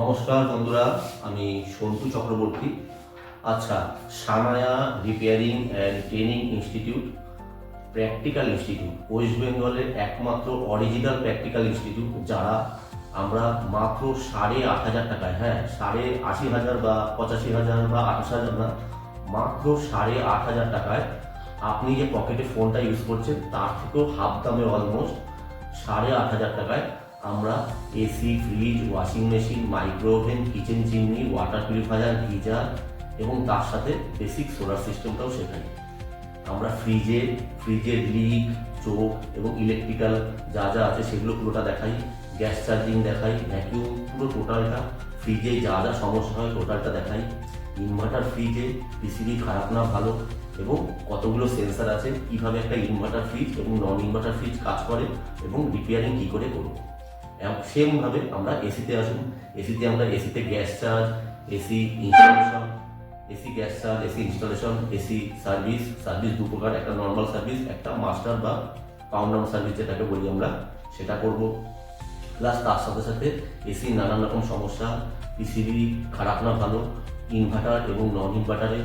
নমস্কার বন্ধুরা, আমি সন্তু চক্রবর্তী। আচ্ছা Sanaya repairing and training institute, practical institute, west বেঙ্গলের একমাত্র অরিজিনাল প্র্যাকটিক্যাল ইনস্টিটিউট, যারা আমরা মাত্র সাড়ে আট হাজার টাকায় হ্যাঁ সাড়ে আশি হাজার বা পঁচাশি হাজার বা আঠাশ হাজার না, মাত্র সাড়ে আট হাজার টাকায় আপনি যে পকেটে ফোনটা ইউজ করছেন, তার থেকেও হাফ দামে অলমোস্ট সাড়ে আট হাজার টাকায় আমরা AC fridge washing machine micro oven kitchen chimney water purifier geyser এবং তার সাথে বেসিক সোলার সিস্টেমটাও শেখাই আমরা ফ্রিজে ফ্রিজের লিক চোখ এবং ইলেকট্রিক্যাল যা যা আছে সেগুলো পুরোটা দেখাই গ্যাস চার্জিং দেখাই ভ্যাকিউম পুরো টোটালটা ফ্রিজে যা যা সমস্যা হয় টোটালটা দেখাই। ইনভার্টার ফ্রিজে পিসিবি খারাপ না, ভালো এবং কতগুলো সেন্সার আছে, কীভাবে একটা ইনভার্টার ফ্রিজ এবং নন ইনভার্টার ফ্রিজ কাজ করে এবং রিপেয়ারিং কী করে করব। সেমভাবে আমরা এসিতে আসুন এসিতে আমরা এসিতে gas charge AC installation AC gas charge AC installation AC service service দু প্রকার, একটা নর্মাল সার্ভিস একটা মাস্টার বা পাউন্ডাম সার্ভিস যেটাকে বলি আমরা, সেটা করব। প্লাস তার সাথে সাথে এসি নানান রকম সমস্যা পিসিবি খারাপ না ভালো ইনভার্টার এবং নন ইনভার্টারে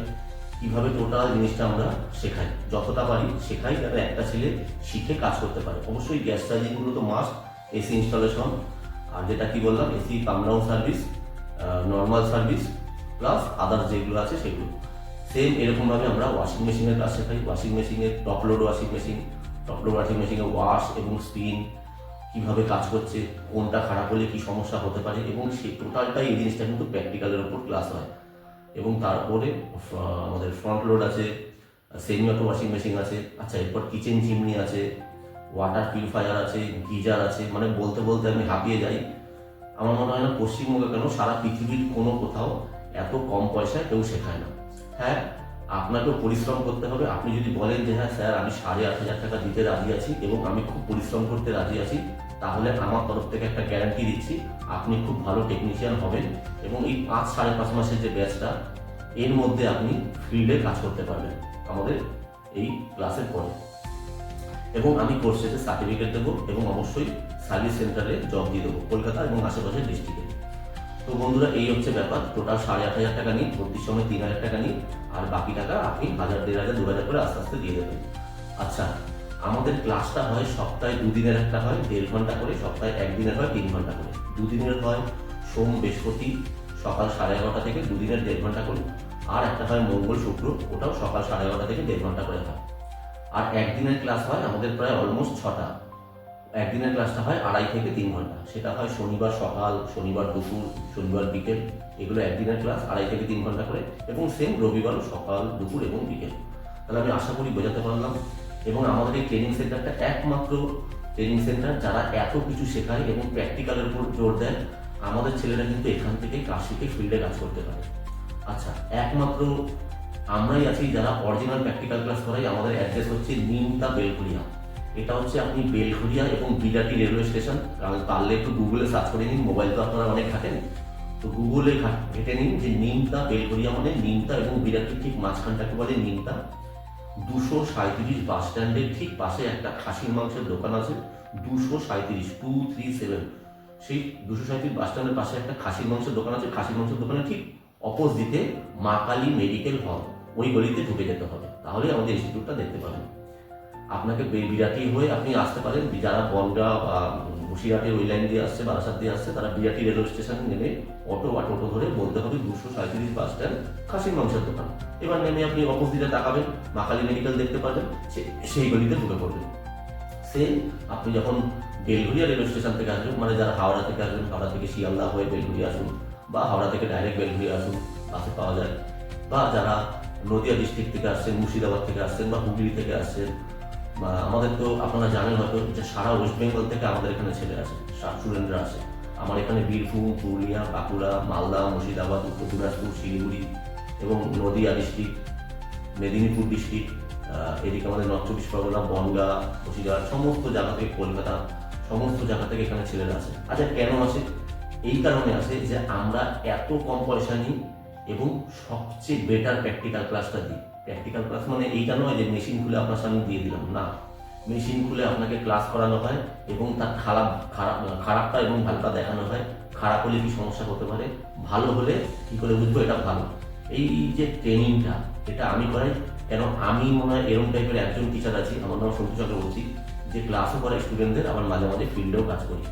কীভাবে টোটাল জিনিসটা আমরা শেখাই? যতটা পারি শেখাই যাতে একটা ছেলে শিখে কাজ করতে পারে। অবশ্যই গ্যাস চার্জিংগুলো তো মাস্ট এসি ইনস্টলেশন আর যেটা কি বললাম AC come down service normal service plus others যেগুলো আছে সেগুলো। সেম এরকমভাবে আমরা ওয়াশিং মেশিনের কাজ শেখাই। ওয়াশিং মেশিনের top load washing machine top load washing মেশিনে ওয়াশ এবং স্পিন কীভাবে কাজ করছে, কোনটা খারাপ হলে কি সমস্যা হতে পারে, এবং সেই টোটালটাই এই জিনিসটা কিন্তু প্র্যাকটিক্যালের ওপর ক্লাস হয়। এবং তারপরে আমাদের ফ্রন্ট লোড আছে সেমি অটো ওয়াশিং মেশিন আছে আচ্ছা এরপর কিচেন চিমনি আছে ওয়াটার পিউরিফায়ার আছে, গিজার আছে মানে বলতে বলতে আমি হাঁপিয়ে যাই। আমার মনে হয় না পশ্চিমবঙ্গে কেন সারা পৃথিবীর কোনো কোথাও এত কম পয়সায় কেউ শেখায় না। হ্যাঁ আপনাকেও পরিশ্রম করতে হবে। আপনি যদি বলেন যে হ্যাঁ স্যার, আমি সাড়ে আট হাজার টাকা দিতে রাজি আছি এবং আমি খুব পরিশ্রম করতে রাজি আছি, তাহলে আমার তরফ থেকে একটা গ্যারান্টি দিচ্ছি, আপনি খুব ভালো টেকনিশিয়ান হবেন এবং এই পাঁচ, সাড়ে পাঁচ মাসের যে ব্যাচটা এর মধ্যে আপনি ফিল্ডে কাজ করতে পারবেন আমাদের এই ক্লাসের পরে। এবং আমি কোর্স শেষে সার্টিফিকেট দেবো এবং অবশ্যই সার্ভিস সেন্টারে জব দিয়ে দেবো, কলকাতা এবং আশেপাশের ডিস্ট্রিক্টে তো বন্ধুরা, এই হচ্ছে ব্যাপার। টোটাল সাড়ে আট হাজার টাকা নিই ভর্তির সময় তিন হাজার টাকা নিই আর বাকি টাকা আপনি হাজার, দেড় হাজার, দু হাজার করে আস্তে আস্তে দিয়ে দেবেন। আচ্ছা আমাদের ক্লাসটা হয় সপ্তাহে দুদিনের একটা হয়, দেড় ঘণ্টা করে, সপ্তাহে একদিনের হয় তিন ঘণ্টা করে। দুদিনের হয় সোম, বৃহস্পতি, সকাল সাড়ে এগারোটা থেকে দুদিনের দেড় ঘণ্টা করে, আর একটা হয় মঙ্গল, শুক্র, ওটাও সকাল সাড়ে এগারোটা থেকে দেড় ঘণ্টা করে হয়। আর একদিনের ক্লাস হয় আমাদের প্রায় অলমোস্ট ছটা। একদিনের ক্লাসটা হয় আড়াই থেকে তিন ঘণ্টা। সেটা হয় শনিবার সকাল, শনিবার দুপুর, শনিবার বিকেল। এগুলো একদিনের ক্লাস আড়াই থেকে তিন ঘণ্টা করে এবং সেম রবিবারও সকাল, দুপুর এবং বিকেল। তাহলে আমি আশা করি বোঝাতে পারলাম। এবং আমাদের এই ট্রেনিং সেন্টারটা একমাত্র ট্রেনিং সেন্টার যারা এত কিছু শেখায় এবং প্র্যাকটিক্যালের উপর জোর দেয়, আমাদের ছেলেরা কিন্তু এখান থেকে কাজ শিখে ফিল্ডে কাজ করতে পারে। আচ্ছা একমাত্র আমরাই আছি, যারা অরিজিনাল প্র্যাকটিক্যাল ক্লাস করাই, আমাদের অ্যাড্রেস হচ্ছে নিমতা বেলঘরিয়া এটা হচ্ছে আপনি বেলঘরিয়া এবং বিরাটি রেলওয়ে স্টেশন কারণ পারলে একটু গুগলে সার্চ করে নিন মোবাইল তো আপনারা অনেক ঘাটেন। তো গুগলে ঘাট- নিন যে নিমতা বেলঘরিয়া মানে নিমতা এবং বিরাটির ঠিক মাঝখানটাকে বলে নিমতা? দুশো সাঁত্রিশ বাস স্ট্যান্ডের ঠিক পাশে একটা খাসির মাংসের দোকান আছে, দুশো সাঁত্রিশ টু থ্রি সেভেন সেই দুশো সাঁত্রিশ বাস স্ট্যান্ডের পাশে একটা খাসির মাংসের দোকান আছে, খাসির মাংসের দোকানের ঠিক অপোজিটে মা কালী মেডিকেল হল ওই গলিতে ঢুকে যেতে হবে। তাহলে আমাদের ইনস্টিটিউটটা দেখতে পাবেন। আপনাকে বিরাটি হয়ে আপনি আসতে পারেন। যারা বনগা বা বসিরহাটের ওই লাইন দিয়ে আসছে, বারাসাত দিয়ে আসছে, তারা বিরাটি রেলওয়ে স্টেশনে নেমে অটো বা টোটো ধরে বলতে হবে দুশো সাঁত্রিশ বাস স্ট্যান্ড খাসির মাংসের দোকান। এবার নেমে আপনি অপোজিটে তাকাবেন মা কালী মেডিকেল দেখতে পাবেন সেই গলিতে ঢুকে পড়বেন। সেম আপনি যখন বেলঘুরিয়া রেলওয়ে স্টেশন থেকে আসবেন মানে যারা হাওড়া থেকে আসবেন, হাওড়া থেকে শিয়ালদা হয়ে বেলঘুরিয়া আসুন, বা হাওড়া থেকে ডাইরেক্ট বেলঘুরিয়া আসুন, বাসে পাওয়া যায়, বা যারা নদিয়া ডিস্ট্রিক্ট থেকে আসছেন, মুর্শিদাবাদ থেকে আসছেন বা হুগলি থেকে আসছেন, বা আমাদের তো আপনারা জানেন হয়তো যে সারা ওয়েস্ট বেঙ্গল থেকে আমাদের এখানে ছেলে আসে স্টুডেন্টরা আসে আমার এখানে বীরভূম, পুরুলিয়া, বাঁকুড়া, মালদা, মুর্শিদাবাদ, উত্তর দিনাজপুর, শিলিগুড়ি এবং নদিয়া ডিস্ট্রিক্ট মেদিনীপুর ডিস্ট্রিক্ট এদিকে আমাদের নর্থ চব্বিশ পরগনা বনগা বসিরহাট সমস্ত জায়গা থেকে কলকাতা, সমস্ত জায়গা থেকে এখানে ছেলেরা আসে আচ্ছা কেন আসে এই কারণে আসে যে আমরা এত কম পয়সা নিই এবং সবচেয়ে বেটার প্র্যাকটিক্যাল ক্লাসটা দিই। প্র্যাকটিক্যাল ক্লাস মানে এইটা নয় যে মেশিন খুলে আপনার সামনে দিয়ে দিলাম, না। মেশিন খুলে আপনাকে ক্লাস করানো হয় এবং তার খারাপ খারাপ, খারাপটা এবং ভালোটা দেখানো হয়। খারাপ হলে কি সমস্যা হতে পারে? ভালো হলে কি করে বুঝব? এটা ভালো। এই যে ট্রেনিংটা এটা আমি করাই। কেন? আমি মনে হয় এরকম টাইপের একজন টিচার আছি, আমার নাম সন্তু চক্রবর্তী, যে ক্লাসও করে স্টুডেন্টদের আবার মাঝে মাঝে ফিল্ডেও কাজ করি।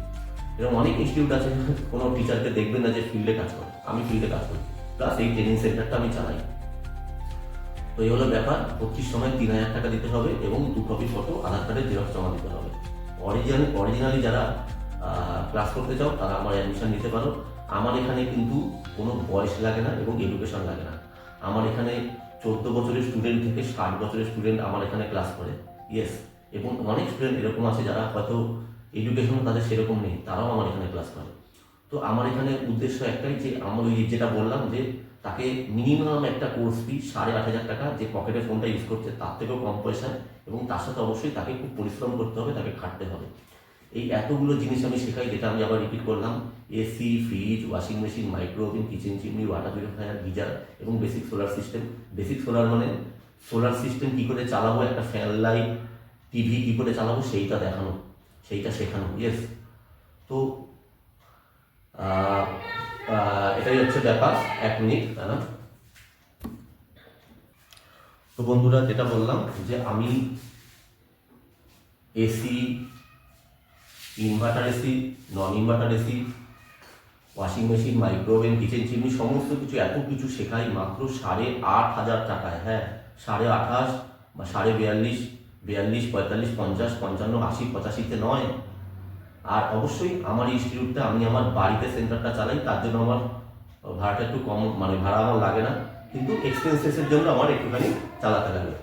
এরকম অনেক ইনস্টিটিউট আছে, কোনো টিচারকে দেখবেন না যে ফিল্ডে কাজ করে। আমি ফিল্ডে কাজ করি। প্লাস এই ট্রেনিং সেন্টারটা আমি চালাই। তো এই হলো ব্যাপার ভর্তির সময় তিন হাজার টাকা দিতে হবে এবং দু কপি ফটো আধার কার্ডের জেরক্স জমা দিতে হবে। অরিজিনাল অরিজিনালি যারা ক্লাস করতে চাও, তারা আমার অ্যাডমিশন নিতে পারো। আমার এখানে কিন্তু কোনো বয়স লাগে না এবং এডুকেশন লাগে না। আমার এখানে চোদ্দ বছরের স্টুডেন্ট থেকে ষাট বছরের স্টুডেন্ট আমার এখানে ক্লাস করে। ইয়েস এবং অনেক স্টুডেন্ট এরকম আছে যারা হয়তো এডুকেশন তাদের সেরকম নেই, তারাও আমার এখানে ক্লাস করে। তো আমার এখানে উদ্দেশ্য একটাই যে, আমার ওই যেটা বললাম যে, তাকে মিনিমাম একটা কোর্স ফি সাড়ে আট হাজার টাকা যে পকেটে ফোনটা ইউজ করছে, তার থেকেও কম পয়সায় এবং তার সাথে অবশ্যই তাকে খুব পরিশ্রম করতে হবে, তাকে খাটতে হবে। এই এতগুলো জিনিস আমি শেখাই, যেটা আমি আবার রিপিট করলাম। AC fridge washing machine micro oven kitchen chimney water purifier geyser এবং basic solar system basic solar মানে সোলার সিস্টেম কী করে চালাবো, একটা ফ্যান লাইট টিভি কী করে চালাবো, সেইটা দেখানো, সেইটা শেখানো ইয়েস তো এটাই হচ্ছে ব্যাপার, এক মিনিট দাঁড়ান। তো বন্ধুরা, যেটা বললাম যে আমি AC inverter AC non inverter AC washing machine micro oven kitchen chimney সমস্ত কিছু, এত কিছু শেখাই মাত্র সাড়ে আট হাজার টাকায় হ্যাঁ সাড়ে আঠাশ বা সাড়ে বিয়াল্লিশ বিয়াল্লিশ, পঁয়তাল্লিশ, পঞ্চাশ, পঞ্চান্ন, আশি, পঁচাশিতে নয় আর অবশ্যই আমার ইনস্টিটিউটটা আমি আমার বাড়িতে সেন্টারটা চালাই, তার জন্য আমার, ভাড়াটা একটু কম মানে ভাড়া আমার লাগে না। কিন্তু এক্সপেন্সেসের জন্য আমার একটুখানি চালাতে লাগে